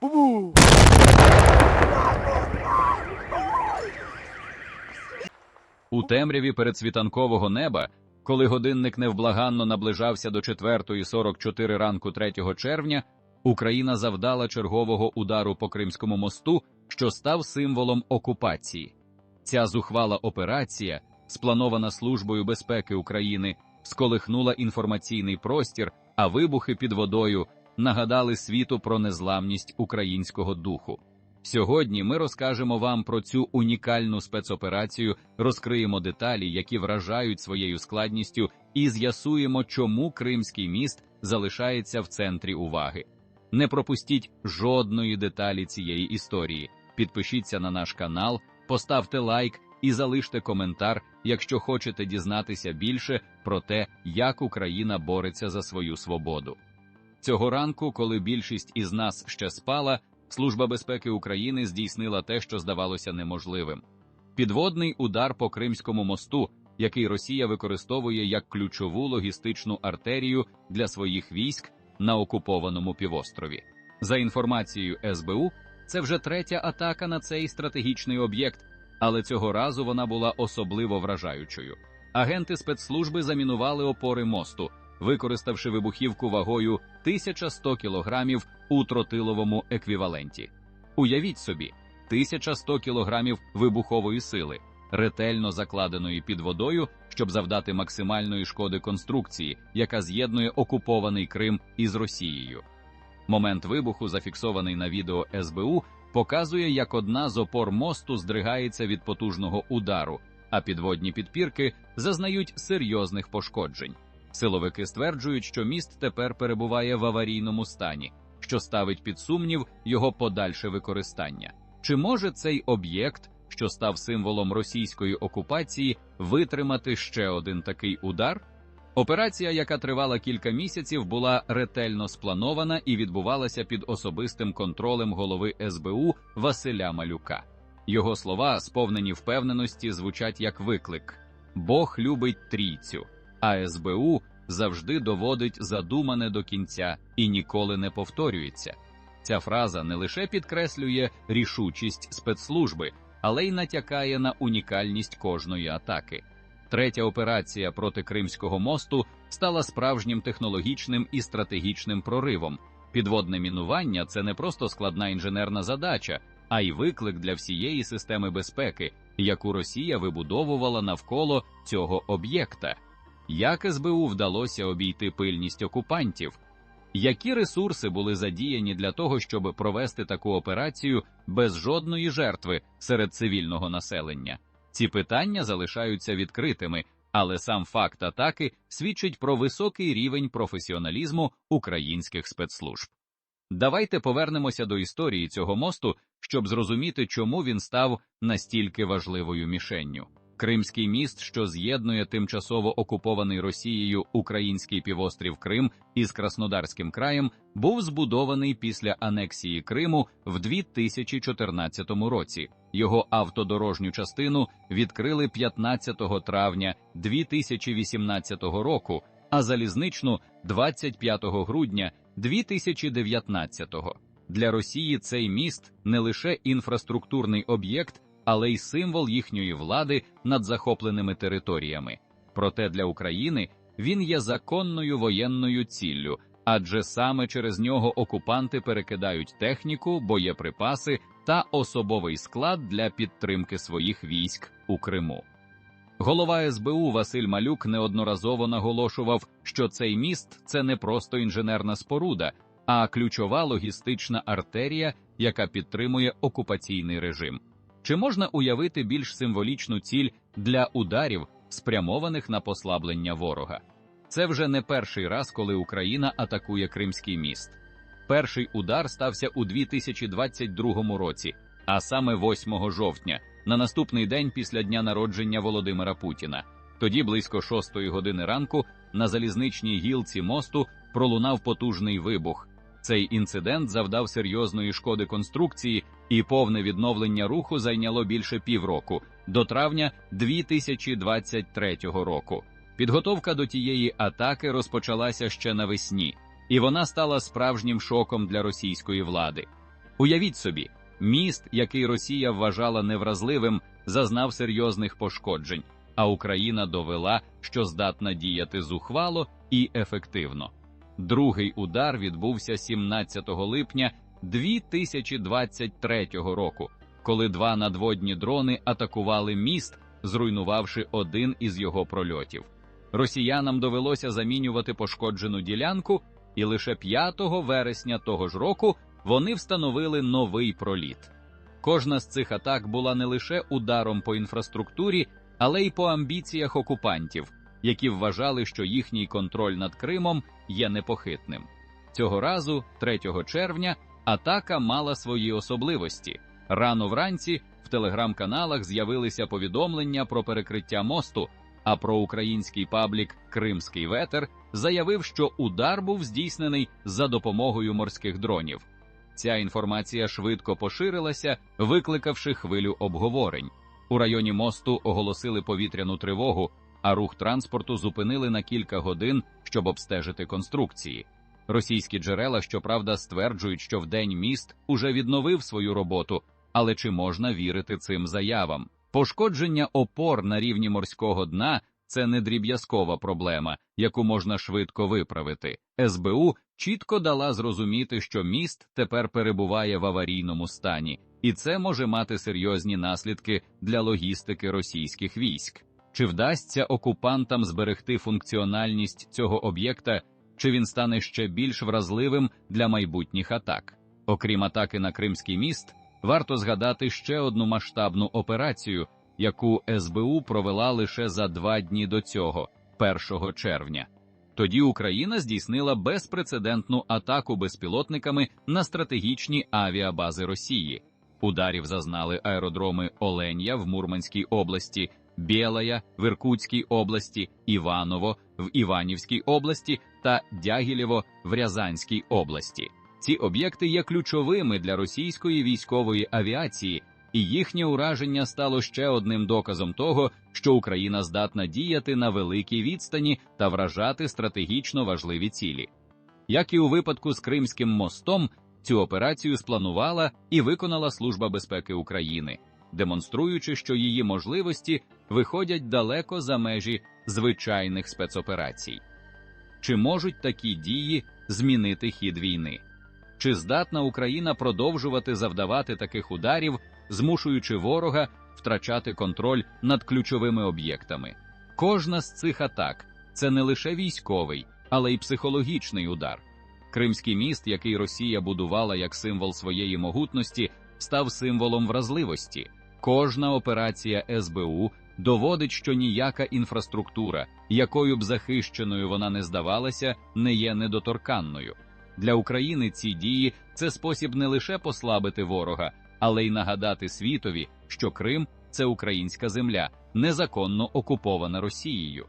Бу-бу! У темряві передсвітанкового неба, коли годинник невблаганно наближався до 4.44 ранку 3 червня, Україна завдала чергового удару по Кримському мосту, що став символом окупації. Ця зухвала операція, спланована Службою безпеки України, сколихнула інформаційний простір, а вибухи під водою нагадали світу про незламність українського духу. Сьогодні ми розкажемо вам про цю унікальну спецоперацію, розкриємо деталі, які вражають своєю складністю, і з'ясуємо, чому Кримський міст залишається в центрі уваги. Не пропустіть жодної деталі цієї історії. Підпишіться на наш канал, поставте лайк і залиште коментар, якщо хочете дізнатися більше про те, як Україна бореться за свою свободу. Цього ранку, коли більшість із нас ще спала, Служба безпеки України здійснила те, що здавалося неможливим. Підводний удар по Кримському мосту, який Росія використовує як ключову логістичну артерію для своїх військ на окупованому півострові. За інформацією СБУ, це вже третя атака на цей стратегічний об'єкт, але цього разу вона була особливо вражаючою. Агенти спецслужби замінували опори мосту, використавши вибухівку вагою 1100 кілограмів у тротиловому еквіваленті. Уявіть собі, 1100 кілограмів вибухової сили, ретельно закладеної під водою, щоб завдати максимальної шкоди конструкції, яка з'єднує окупований Крим із Росією. Момент вибуху, зафіксований на відео СБУ, показує, як одна з опор мосту здригається від потужного удару, а підводні підпірки зазнають серйозних пошкоджень. Силовики стверджують, що міст тепер перебуває в аварійному стані, що ставить під сумнів його подальше використання. Чи може цей об'єкт, що став символом російської окупації, витримати ще один такий удар? Операція, яка тривала кілька місяців, була ретельно спланована і відбувалася під особистим контролем голови СБУ Василя Малюка. Його слова, сповнені впевненості, звучать як виклик: Бог любить трійцю, а СБУ завжди доводить задумане до кінця і ніколи не повторюється. Ця фраза не лише підкреслює рішучість спецслужби, але й натякає на унікальність кожної атаки. Третя операція проти Кримського мосту стала справжнім технологічним і стратегічним проривом. Підводне мінування це не просто складна інженерна задача, а й виклик для всієї системи безпеки, яку Росія вибудовувала навколо цього об'єкта. Як СБУ вдалося обійти пильність окупантів? Які ресурси були задіяні для того, щоб провести таку операцію без жодної жертви серед цивільного населення? Ці питання залишаються відкритими, але сам факт атаки свідчить про високий рівень професіоналізму українських спецслужб. Давайте повернемося до історії цього мосту, щоб зрозуміти, чому він став настільки важливою мішенню. Кримський міст, що з'єднує тимчасово окупований Росією український півострів Крим із Краснодарським краєм, був збудований після анексії Криму в 2014 році. Його автодорожню частину відкрили 15 травня 2018 року, а залізничну 25 грудня 2019. Для Росії цей міст не лише інфраструктурний об'єкт, але й символ їхньої влади над захопленими територіями. Проте для України він є законною воєнною ціллю, адже саме через нього окупанти перекидають техніку, боєприпаси та особовий склад для підтримки своїх військ у Криму. Голова СБУ Василь Малюк неодноразово наголошував, що цей міст це не просто інженерна споруда, а ключова логістична артерія, яка підтримує окупаційний режим. Чи можна уявити більш символічну ціль для ударів, спрямованих на послаблення ворога? Це вже не перший раз, коли Україна атакує Кримський міст. Перший удар стався у 2022 році, а саме 8 жовтня, на наступний день після дня народження Володимира Путіна. Тоді, близько 6 години ранку, на залізничній гілці мосту пролунав потужний вибух. Цей інцидент завдав серйозної шкоди конструкції, і повне відновлення руху зайняло більше півроку до травня 2023 року. Підготовка до тієї атаки розпочалася ще навесні, і вона стала справжнім шоком для російської влади. Уявіть собі, міст, який Росія вважала невразливим, зазнав серйозних пошкоджень, а Україна довела, що здатна діяти зухвало і ефективно. Другий удар відбувся 17 липня 2023 року, коли два надводні дрони атакували міст, зруйнувавши один із його прольотів. Росіянам довелося замінювати пошкоджену ділянку, і лише 5 вересня того ж року вони встановили новий проліт. Кожна з цих атак була не лише ударом по інфраструктурі, але й по амбіціях окупантів, які вважали, що їхній контроль над Кримом є непохитним. Цього разу, 3 червня, атака мала свої особливості. Рано вранці в телеграм-каналах з'явилися повідомлення про перекриття мосту. А проукраїнський паблік Кримський ветер заявив, що удар був здійснений за допомогою морських дронів. Ця інформація швидко поширилася, викликавши хвилю обговорень. У районі мосту оголосили повітряну тривогу, а рух транспорту зупинили на кілька годин, щоб обстежити конструкції. Російські джерела, щоправда, стверджують, що вдень міст уже відновив свою роботу, але чи можна вірити цим заявам? Пошкодження опор на рівні морського дна це не дріб'язкова проблема, яку можна швидко виправити. СБУ чітко дала зрозуміти, що міст тепер перебуває в аварійному стані, і це може мати серйозні наслідки для логістики російських військ. Чи вдасться окупантам зберегти функціональність цього об'єкта, чи він стане ще більш вразливим для майбутніх атак? Окрім атаки на Кримський міст, варто згадати ще одну масштабну операцію, яку СБУ провела лише за два дні до цього, 1 червня. Тоді Україна здійснила безпрецедентну атаку безпілотниками на стратегічні авіабази Росії. Ударів зазнали аеродроми Оленя в Мурманській області, Білая в Іркутській області, Іваново в Іванівській області та Дягілєво в Рязанській області. Ці об'єкти є ключовими для російської військової авіації, і їхнє ураження стало ще одним доказом того, що Україна здатна діяти на великій відстані та вражати стратегічно важливі цілі. Як і у випадку з Кримським мостом, цю операцію спланувала і виконала Служба безпеки України, демонструючи, що її можливості виходять далеко за межі звичайних спецоперацій. Чи можуть такі дії змінити хід війни? Чи здатна Україна продовжувати завдавати таких ударів, змушуючи ворога втрачати контроль над ключовими об'єктами? Кожна з цих атак це не лише військовий, але й психологічний удар. Кримський міст, який Росія будувала як символ своєї могутності, став символом вразливості. Кожна операція СБУ доводить, що ніяка інфраструктура, якою б захищеною вона не здавалася, не є недоторканною. Для України ці дії це спосіб не лише послабити ворога, але й нагадати світові, що Крим це українська земля, незаконно окупована Росією.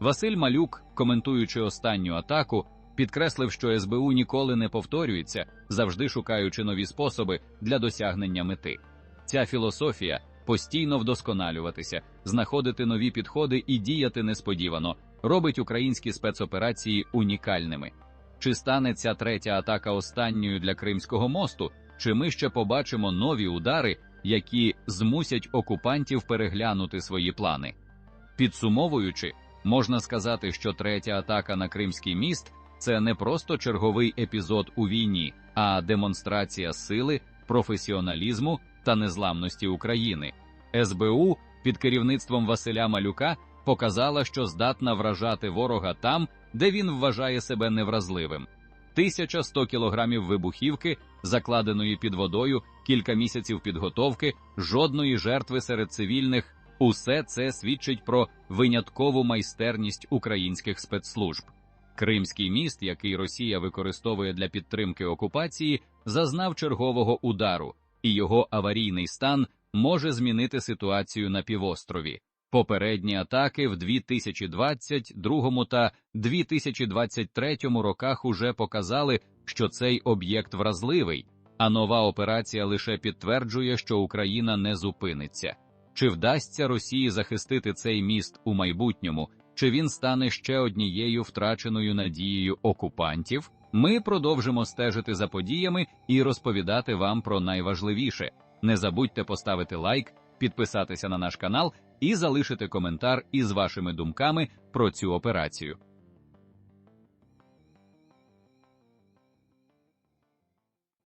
Василь Малюк, коментуючи останню атаку, підкреслив, що СБУ ніколи не повторюється, завжди шукаючи нові способи для досягнення мети. Ця філософія постійно вдосконалюватися, знаходити нові підходи і діяти несподівано, робить українські спецоперації унікальними. Чи стане ця третя атака останньою для Кримського мосту, чи ми ще побачимо нові удари, які змусять окупантів переглянути свої плани? Підсумовуючи, можна сказати, що третя атака на Кримський міст це не просто черговий епізод у війні, а демонстрація сили, професіоналізму та незламності України. СБУ під керівництвом Василя Малюка показала, що здатна вражати ворога там, де він вважає себе невразливим. 1100 кілограмів вибухівки, закладеної під водою, кілька місяців підготовки, жодної жертви серед цивільних. Усе це свідчить про виняткову майстерність українських спецслужб. Кримський міст, який Росія використовує для підтримки окупації, зазнав чергового удару, і його аварійний стан може змінити ситуацію на півострові. Попередні атаки в 2022 та 2023 роках уже показали, що цей об'єкт вразливий, а нова операція лише підтверджує, що Україна не зупиниться. Чи вдасться Росії захистити цей міст у майбутньому, чи він стане ще однією втраченою надією окупантів? Ми продовжимо стежити за подіями і розповідати вам про найважливіше. Не забудьте поставити лайк, підписатися на наш канал і залишити коментар із вашими думками про цю операцію.